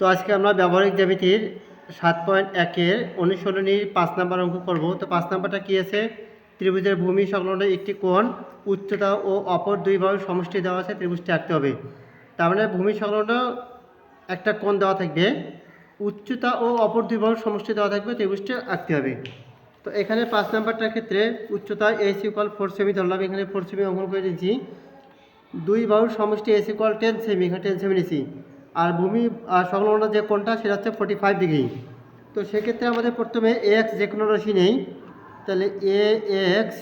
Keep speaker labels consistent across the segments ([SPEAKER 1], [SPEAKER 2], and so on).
[SPEAKER 1] তো আজকে আমরা ব্যবহারিক জ্যামিতির সাত পয়েন্ট একের অনুসরণীর পাঁচ নাম্বার অঙ্ক করব। তো পাঁচ নাম্বারটা কী আছে? ত্রিভুজের ভূমি সংলগ্ন একটি কোণ, উচ্চতা ও অপর দুই বাহুর সমষ্টি দেওয়া আছে, ত্রিভুজটি আঁকতে হবে। তার মানে ভূমি সংলগ্ন একটা কোণ দেওয়া থাকবে, উচ্চতা ও অপর দুই বাহুর সমষ্টি দেওয়া থাকবে, ত্রিভুজটি আঁকতে হবে। তো এখানে পাঁচ নাম্বারটার ক্ষেত্রে উচ্চতা এস ইকুয়াল ফোর সেমি ধরলাম, এখানে ফোর সেমি অঙ্কন করে দিচ্ছি দুই বাহুর সমষ্টি এস ইকুয়াল টেন সেমি, এখানে টেন সেমি নিছি আর ভূমি সংলগ্ন যে কোণটা সেটা হচ্ছে ফোর্টি ফাইভ ডিগ্রি তো সেক্ষেত্রে আমাদের প্রথমে এ এক্স যে কোনো রশি নেই, তাহলে এ এক্স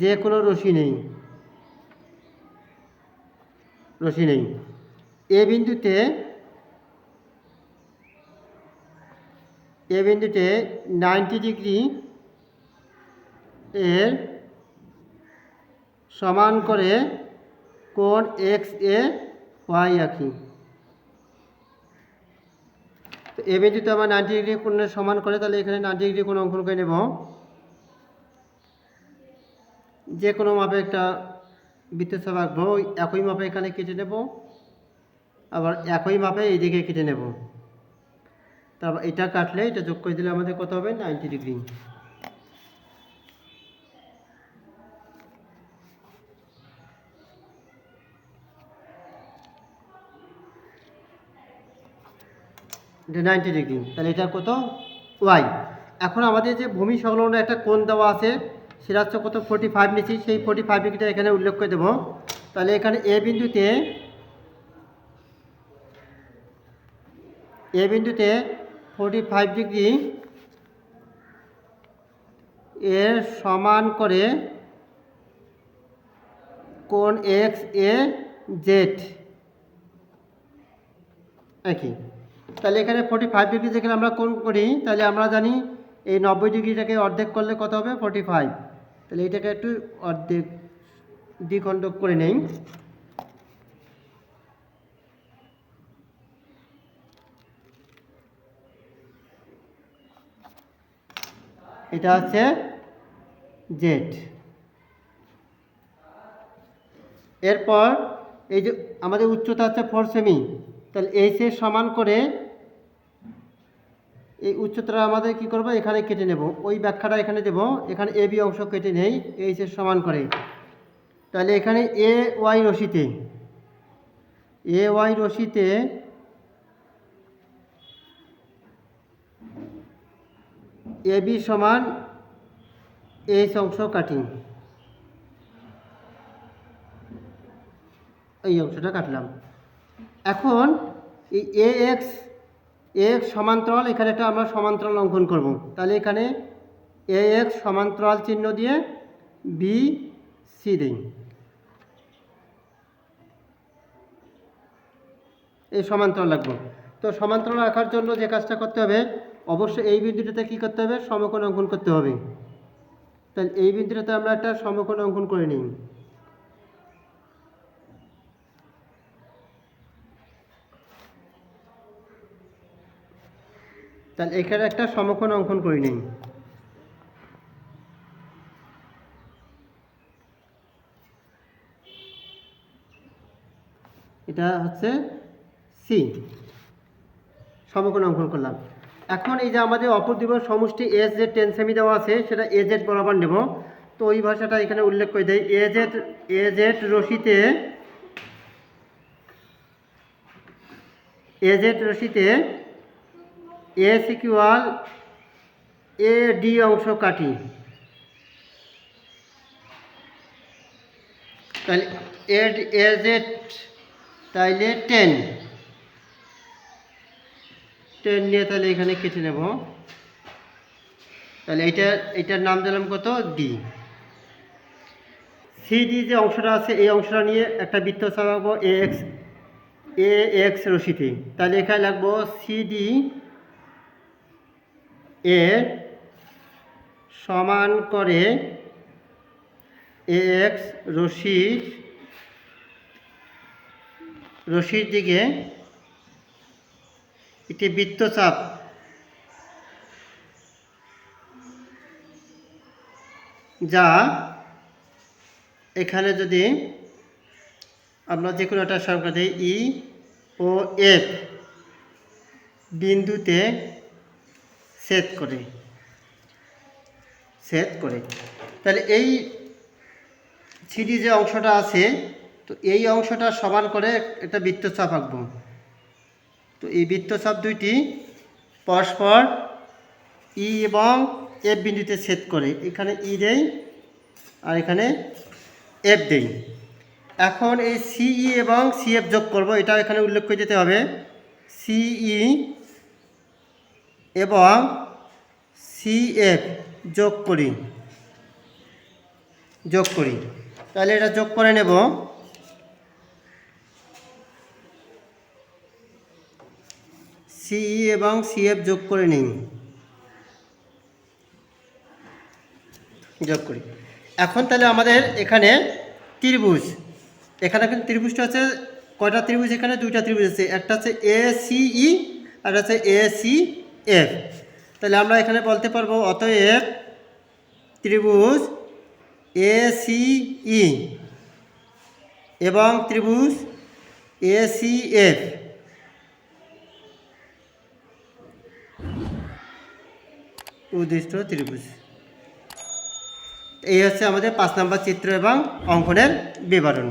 [SPEAKER 1] যে কোনো রশি নেই রশি নেই। এ বিন্দুতে এ বিন্দুতে নাইনটি ডিগ্রি এর সমান করে কোণ এক্স এ ওয়াই আঁকি। তো এ বিন্দুতে আমার নাইনটি ডিগ্রি কোণের সমান করে, তাহলে এখানে নাইনটি ডিগ্রি কোণ অঙ্কন নেব। যে কোনো মাপে একটা বৃত্তচাপ আঁকবো একই মাপে এখানে কেটে নেব। আবার একই মাপে এই দিকে কেটে নেব। তারপর এটা কাটলে এটা যোগ করে দিলে আমাদের কত হবে? নাইনটি ডিগ্রি নাইনটি ডিগ্রি তাহলে এটা কত? ওয়াই এখন আমাদের যে ভূমি সংলগ্ন একটা কোণ দেওয়া আছে, সেটা হচ্ছে কত? ফোর্টি ফাইভ নিচ্ছি, সেই ফোর্টি ফাইভ ডিগ্রিটা এখানে উল্লেখ করে দেবো। তাহলে এখানে এ বিন্দুতে এ বিন্দুতে ফোর্টি ফাইভ ডিগ্রি এর সমান করে কোণ এক্স এ জেড একই। তাহলে এখানে ফোর্টি ফাইভ ডিগ্রি যেখানে আমরা কোণ করি, তাহলে আমরা জানি এই নব্বই ডিগ্রিটাকে অর্ধেক করলে কত হবে? ফোর্টি ফাইভ তাহলে এটাকে একটু অর্ধেক দ্বিখণ্ড করে নেই। এটা হচ্ছে জেড এরপর এই যে আমাদের উচ্চতা হচ্ছে ফোর সেমি তাহলে এইচের সমান করে এই উচ্চতাটা আমাদের কি করব? এখানে কেটে নেব। ওই ব্যাখ্যাটা এখানে দেব। এখানে এ বি অংশ কেটে নেই এইচের সমান করে। তাহলে এখানে এ ওয়াই রশিতে এ ওয়াই রশিতে এ বি সমান এইচ অংশ কাটি এই অংশটা কাটলাম। এখন এই এ এক্স এক্স সমান্তরাল, এখানে একটা আমরা সমান্তরাল অঙ্কন করব। তাহলে এখানে এ এক্স সমান্তরাল চিহ্ন দিয়ে বি সি দিই। এই সমান্তরাল রাখব। তো সমান্তরাল রাখার জন্য যে কাজটা করতে হবে, অবশ্যই এই বিন্দুটাতে কী করতে হবে? সমকোণ অঙ্কন করতে হবে। তাহলে এই বিন্দুটাতে আমরা একটা সমকোণ অঙ্কন করে নিই। তাহলে এখানে একটা সমকোণ অঙ্কন করে নিই। এটা হচ্ছে সি। সমকোণ অঙ্কন করলাম। এখন এই যে আমাদের অপর সমষ্টি এস জেড টেন সেমি দেওয়া আছে, সেটা এ জেড বরাবর নেব। তো ওই ভাষাটা এখানে উল্লেখ করে দেয় এ জেড এ জেড রশিতে এ জেড রশিতে এস ইকুয়াল এ ডি অংশ কাটি। তাহলে এড এ জেড, তাইলে টেন। টেন নিয়ে তাহলে এখানে কেটে নেব। তাহলে এইটা, এইটার নাম দিলাম কত? ডি। সিডি যে অংশটা আছে, এই অংশটা নিয়ে একটা বৃত্ত চাপাবো এ এক্স এ এক্স রশিতে তাহলে এখানে লাগবো সিডি এর সমান করে এ এক্স রশির রশির দিকে একটি বৃত্তচাপ। যা এখানে যদি আমরা যে কোনো একটা সংখ্যা দিই, ই ও এফ। বিন্দুতে সেট করে। সেট করে। তাহলে এই থ্রি যে অংশটা আছে, তো এই অংশটা সমান করে একটা বৃত্তচাপ আঁকবো। তো এই বৃত্তচাপ দুইটি পরস্পর ই এবং এফ বিন্দুতে ছেদ করে। এখানে ই দেই আর এখানে এফ দেই। এখন এই সিই এবং সিএফ যোগ করব। এটা এখানে উল্লেখ করে দিতে হবে। সিই এবং সিএফ যোগ করি। যোগ করি। তাহলে এটা যোগ করে নেব। সিই এবং সিএফ যোগ করে নিই। যোগ করি। এখন তাহলে আমাদের এখানে ত্রিভুজ। এখানে কিন্তু ত্রিভুজটা হচ্ছে কয়টা ত্রিভুজ? এখানে দুইটা ত্রিভুজ আছে। একটা হচ্ছে এ সিই আর হচ্ছে এ সি এফ তাহলে আমরা এখানে বলতে পারব অতএব ত্রিভুজ এ সিই এবং ত্রিভুজ এ, সি, এফ। উদ্দিষ্ট ত্রিভুজ। এই হচ্ছে আমাদের পাঁচ নম্বর চিত্র এবং অঙ্কনের বিবরণ।